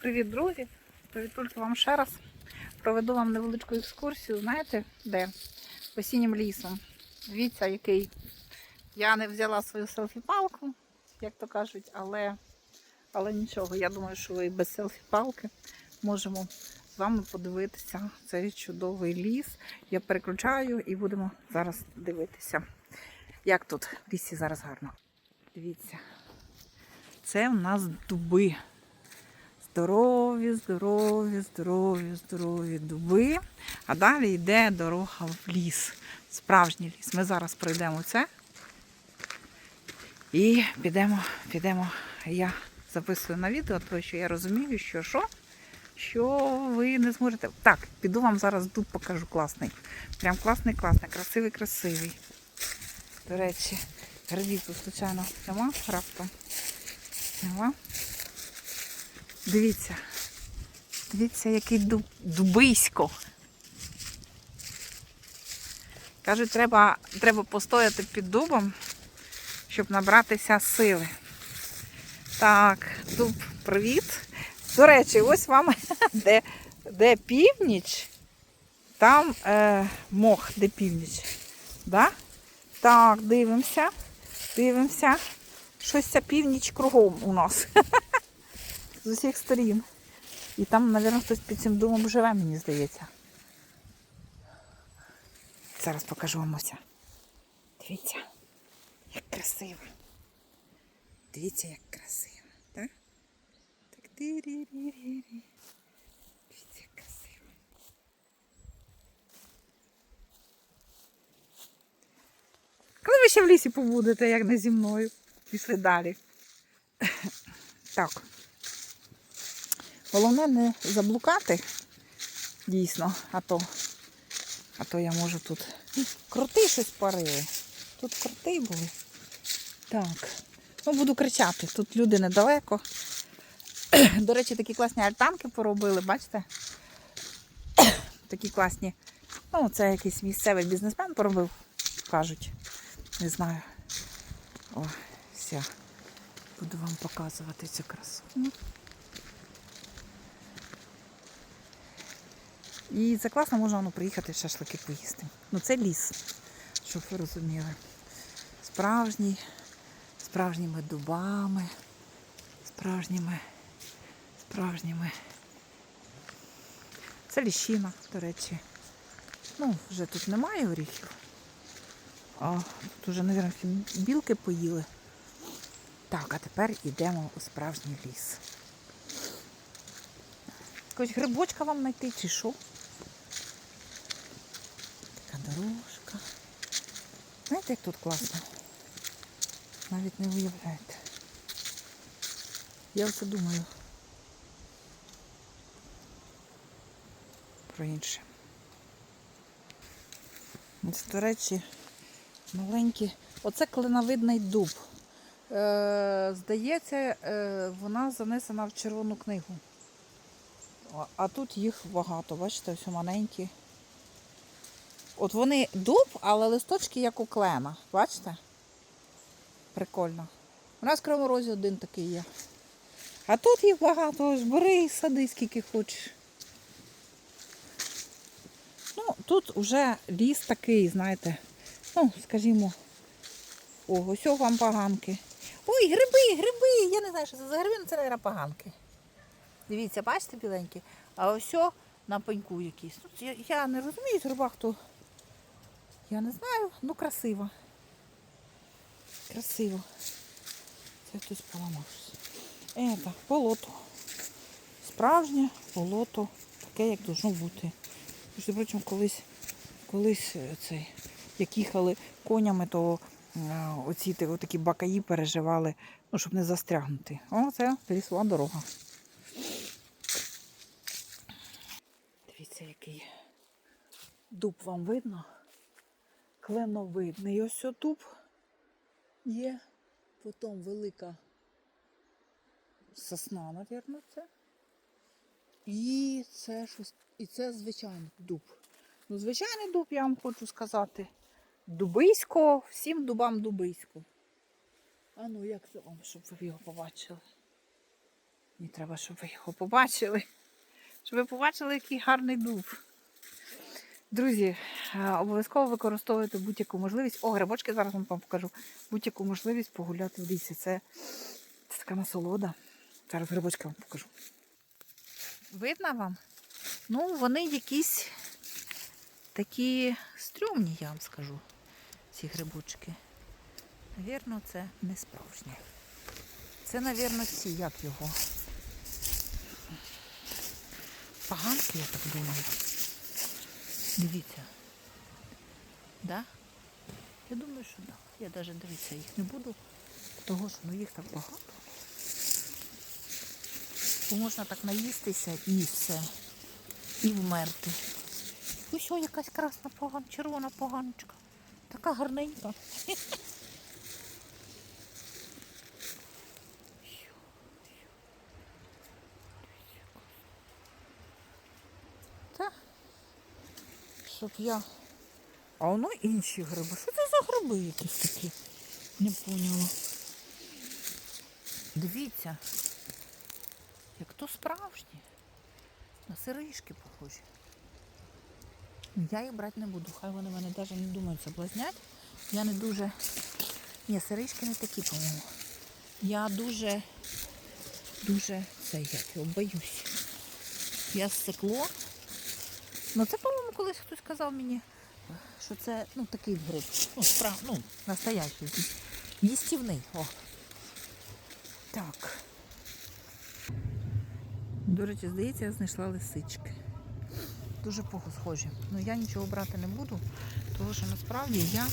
Привіт, друзі! Привіт тільки вам ще раз. Проведу вам невеличку екскурсію. Знаєте, де? Осіннім лісом. Дивіться, який. Я не взяла свою селфі-палку, як то кажуть, але, але нічого. Я думаю, що ви без селфі-палки можемо з вами подивитися цей чудовий ліс. Я переключаю і будемо зараз дивитися, як тут в лісі зараз гарно. Дивіться. Це в нас дуби. Здорові, здорові, здорові, здорові дуби. А далі йде дорога в ліс. Справжній ліс. Ми зараз пройдемо це. І підемо, підемо. Я записую на відео, тому що я розумію, що що, що ви не зможете. Так, піду вам зараз дуб покажу класний. Прям класний, класний, красивий, красивий. До речі, градіту, звичайно, нема раптом. Нема. Дивіться. Дивіться, який дуб, дубисько. Кажуть, треба, треба постояти під дубом, щоб набратися сили. Так, дуб, привіт. До речі, ось вам де, де північ, там е, мох, де північ. Да? Так, дивимося. Дивимося. Щось ця північ кругом у нас. З усіх сторін. І там, мабуть, хтось під цим домом живе, мені здається. Зараз покажу вам ося. Дивіться, як красиво. Дивіться, як красиво. Так? Так ді-ді-ді-ді-ді. Дивіться, як красиво. Коли ви ще в лісі побудете, як не зі мною? Пішли далі. Так. Головне не заблукати, дійсно, а то, а то я можу тут. Крути щось парили. Тут крути були. Так. Ну, буду кричати. Тут люди недалеко. До речі, такі класні альтанки поробили, бачите? Такі класні. Ну, це якийсь місцевий бізнесмен поробив, кажуть. Не знаю. О, все. Буду вам показувати цю красу. І це класно можна ну, приїхати шашлики поїсти. Ну це ліс, щоб ви розуміли. Справжній, справжніми дубами, справжніми, справжніми. Це ліщина, до речі. Ну, вже тут немає оріхів. А тут вже, мабуть, білки поїли. Так, а тепер йдемо у справжній ліс. Якось грибочка вам знайти чи що? Дорожка. Знаєте, як тут класно? Навіть не уявляєте. Я оце думаю про інше. Ось, до речі, маленький. Оце клиновидний дуб. Е, здається, е, вона занесена в червону книгу. А тут їх багато, бачите, ось маленькі. От вони дуб, але листочки як у клена. Бачите? Прикольно. У нас в Кривому один такий є. А тут їх багато, ось бери і сади скільки хочеш. Ну, тут вже ліс такий, знаєте, ну, скажімо, о, ось вам поганки. Ой, гриби, гриби! Я не знаю, що це за гриби, але це, мабуть, поганки. Дивіться, бачите біленькі? А ось на пеньку якийсь. Ну, я, я не розумію в грибах, то я не знаю, ну красиво. Красиво. Це хтось поламав щось. Ета, болото. Справжнє болото, таке, як должно бути. Між прочим, колись, колись е, цей, як їхали конями, то е, оці такі бакаї переживали, ну, щоб не застрягнути. О, це лісова дорога. Дивіться, який дуб вам видно. Кленовидний. Ось о дуб є. Потім велика сосна, мабуть, це. І це щось. І це звичайний дуб. Ну, звичайний дуб, я вам хочу сказати. Дубисько, всім дубам дубисько. А ну як це вам, щоб ви його побачили? Мені треба, щоб ви його побачили. Щоб ви побачили, який гарний дуб. Друзі, е, обов'язково використовуйте будь-яку можливість. О, грибочки зараз вам покажу. Будь-яку можливість погуляти в лісі. Це, це така насолода. Зараз грибочки вам покажу. Видно вам? Ну, вони якісь такі стрьомні, я вам скажу, ці грибочки. Навірно, це не справжнє. Це, навірно, ці, як його. Поганки, я так думаю. Дивіться. Да? Я думаю, що да. Я навіть дивитися їх не буду, тому що ну, їх так багато. Бо можна так наїстися і все. І вмерти. Ось якась красна погана, червона поганочка. Така гарненька. Щоб я. А воно інші гриби. Що це за гриби якісь такі? Не поняла. Дивіться, як то справжні. На сиришки похожі. Я їх брати не буду, хай вони мене навіть не думають соблазнять. Я не дуже. Ні, сиришки не такі, по-моєму. Я дуже, дуже це як його боюсь. Я стекло. Ну це, по-моєму, колись хтось сказав мені, що це ну, такий гриб. Ну, справ, ну, настоящий. Їстівний. О. Так. До речі, здається, я знайшла лисички. Дуже схожі. Ну я нічого брати не буду, тому що насправді я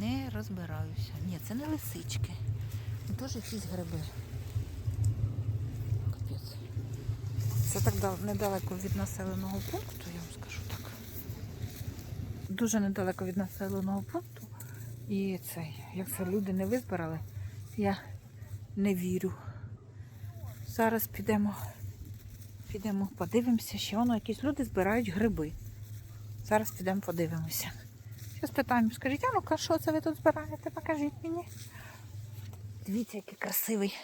не розбираюся. Ні, це не лисички. Це теж якісь гриби. Капець. Це так недалеко від населеного пункту, я вам скажу так. Дуже недалеко від населеного пункту. І цей, як це люди не визбирали, я не вірю. Зараз підемо, підемо, подивимося, ще воно якісь люди збирають гриби. Зараз підемо подивимося. Зараз питаємо, скажіть, а ну-ка, що це ви тут збираєте? Покажіть мені. Дивіться, який красивий.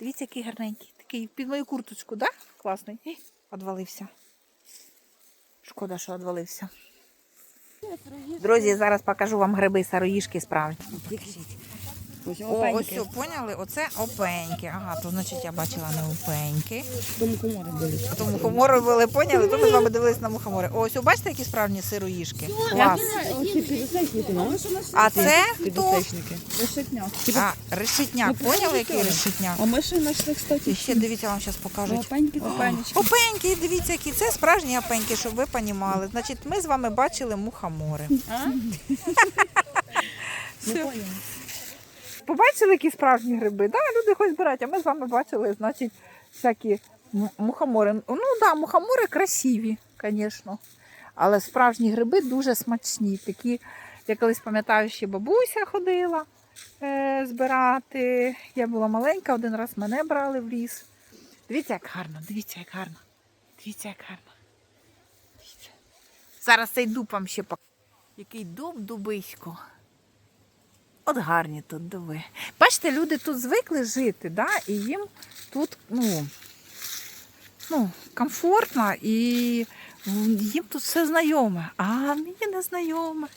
Дивіться, який гарненький. Такий під мою курточку, да? Класний. Ей, Одвалився. Шкода, що одвалився. Друзі, зараз покажу вам гриби сароїшки справжні. О, ось все, поняли? Оце опеньки. Ага, то значить я бачила не опеньки. Тому комори були. А то мухомори були, поняли? То ми з вами дивились на мухомори. Ось, о, бачите, які справжні сироїшки? Клас. Оці підосечники, ну? А це хто? Підосечники. А, решетняк. Поняли, який решетняк? А ми ще знайшли, кстати, І ще дивіться, вам зараз покажуть. опеньки, опенечки. Опеньки, дивіться, які це справжні опеньки, щоб ви розуміли. Значить, ми з вами бачили мухомори. Не поняла. Побачили, які справжні гриби? Да, люди хоч збирають, а ми з вами бачили, значить, всякі мухомори. Ну так, да, мухомори красиві, звісно. Але справжні гриби дуже смачні. Такі, я колись пам'ятаю, ще бабуся ходила е, збирати. Я була маленька, один раз мене брали в ліс. Дивіться, як гарно, дивіться, як гарно. Дивіться, як гарно. Дивіться. Зараз цей дуб вам ще покажу. Який дуб дубисько. От гарні тут дуби. Бачите, люди тут звикли жити, да? і їм тут ну, ну, комфортно і їм тут все знайоме. А мені не знайоме.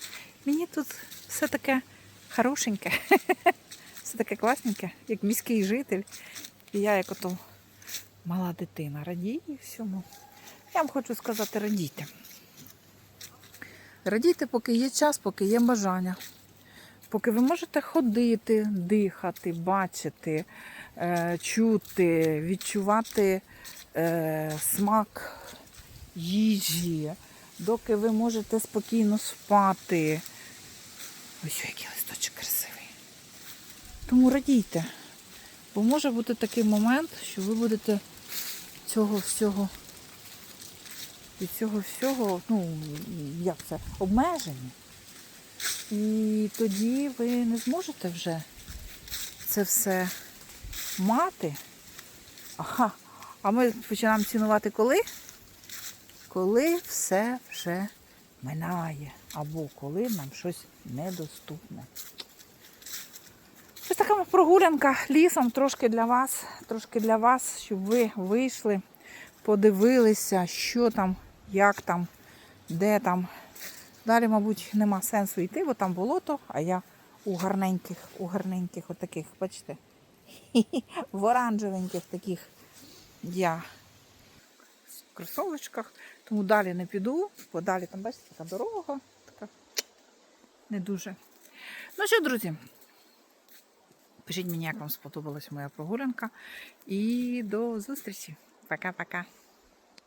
Мені тут все таке хорошеньке, все таке класненьке, як міський житель. І я як ото мала дитина. Радію всьому. Я вам хочу сказати, радійте. Радійте, поки є час, поки є бажання. Поки ви можете ходити, дихати, бачити, е, чути, відчувати е, смак їжі, доки ви можете спокійно спати. Ось який листочок красивий. Тому радійте. Бо може бути такий момент, що ви будете цього всього, від цього всього, ну, як це, обмежені. І тоді ви не зможете вже це все мати. Ага. А ми починаємо цінувати коли? Коли все вже минає. Або коли нам щось недоступне. Ось така прогулянка лісом трошки для вас, трошки для вас, щоб ви вийшли, подивилися, що там, як там, де там. Далі, мабуть, нема сенсу йти, бо там болото, а я у гарненьких, у гарненьких отаких, бачите, в оранжевеньких таких я в кросовочках. Тому далі не піду, бо далі там, бачите, така дорога, така не дуже. Ну що, друзі, пишіть мені, як вам сподобалась моя прогулянка. І до зустрічі. Пока-пока.